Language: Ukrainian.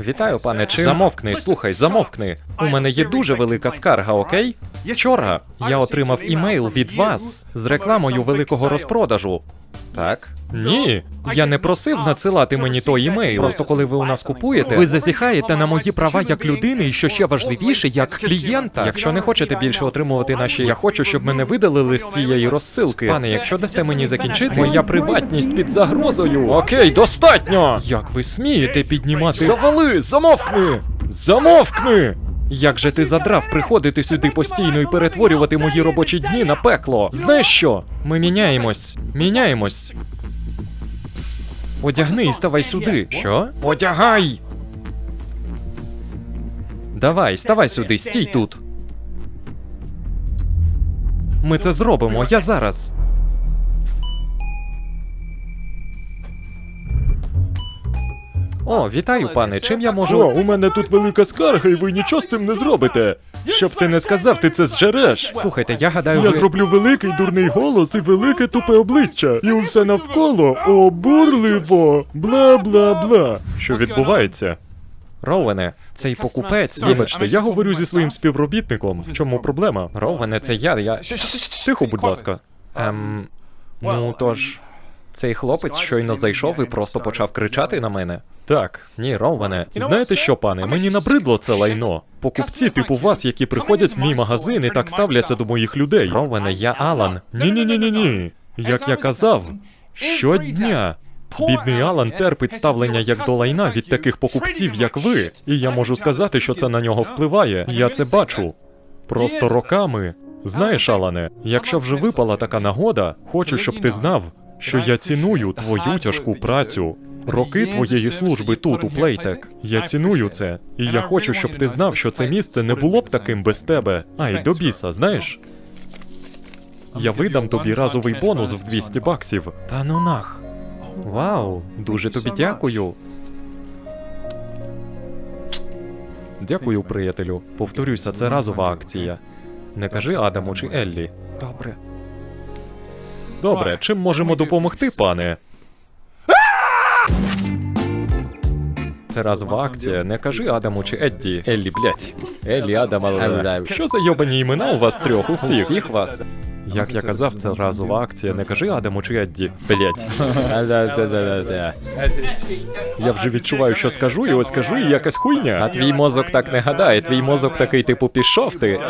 Вітаю, пане Чим. Замовкни, слухай, замовкни. У мене є дуже велика скарга, окей? Вчора я отримав імейл від вас з рекламою великого розпродажу. Так? Ні. Я не просив надсилати мені той імейл. Просто коли ви у нас купуєте, ви зазіхаєте на мої права як людини, і що ще важливіше, як клієнта. Якщо не хочете більше отримувати наші, я хочу, щоб мене видалили з цієї розсилки. Пане, якщо дасте мені закінчити, моя приватність під загрозою. Окей, достатньо. Як ви смієте піднімати? Завали, замовкни! Замовкни! Як же ти задрав приходити сюди постійно і перетворювати мої робочі дні на пекло? Знаєш що? Ми міняємось. Міняємось. Одягни і ставай сюди. Що? Одягай! Давай, ставай сюди, стій тут. Ми це зробимо, я зараз. О, вітаю, пане. Чим я можу. О, у мене тут велика скарга, і ви нічого з цим не зробите. Щоб ти не сказав, ти це зжереш. Слухайте, я гадаю, Я ви... зроблю великий дурний голос і велике тупе обличчя. І усе навколо обурливо. Бла бла бла. Що відбувається? Роуене, цей покупець. Вибачте, я говорю зі своїм співробітником. В чому проблема? Роуене, це я. Я. Тихо, будь ласка. Ем. Ну тож. Цей хлопець щойно зайшов і просто почав кричати на мене. Так. Ні, Роуене. Знаєте що, пане, мені набридло це лайно. Покупці типу вас, які приходять в мій магазин і так ставляться до моїх людей. Роуене, я Алан. Ні, ні, ні, ні, ні. Як я казав, щодня. Бідний Алан терпить ставлення як до лайна від таких покупців, як ви. І я можу сказати, що це на нього впливає. Я це бачу. Просто роками. Знаєш, Алане, якщо вже випала така нагода, хочу, щоб ти знав, що я ціную твою тяжку працю. Роки твоєї служби тут, у Плейтек. Я ціную це. І я хочу, щоб ти знав, що це місце не було б таким без тебе. Ай, до біса, знаєш? Я видам тобі разовий бонус в 200 баксів. Та ну нах. Вау, дуже тобі дякую. Дякую, приятелю. Повторюся, це разова акція. Не кажи Адаму чи Еллі. Добре. Добре, чим можемо допомогти, пане? Це разова акція. Не кажи Адаму чи Едді. Еллі, блять. Еллі, Адам, але... Що за йобані імена у вас трьох, у У всіх? всіх вас. Як я казав, це разова акція. Не кажи Адаму чи Едді. Блять. Я вже відчуваю, що скажу, і ось скажу, і якась хуйня. А твій мозок так не гадає, твій мозок такий, типу, пішов ти.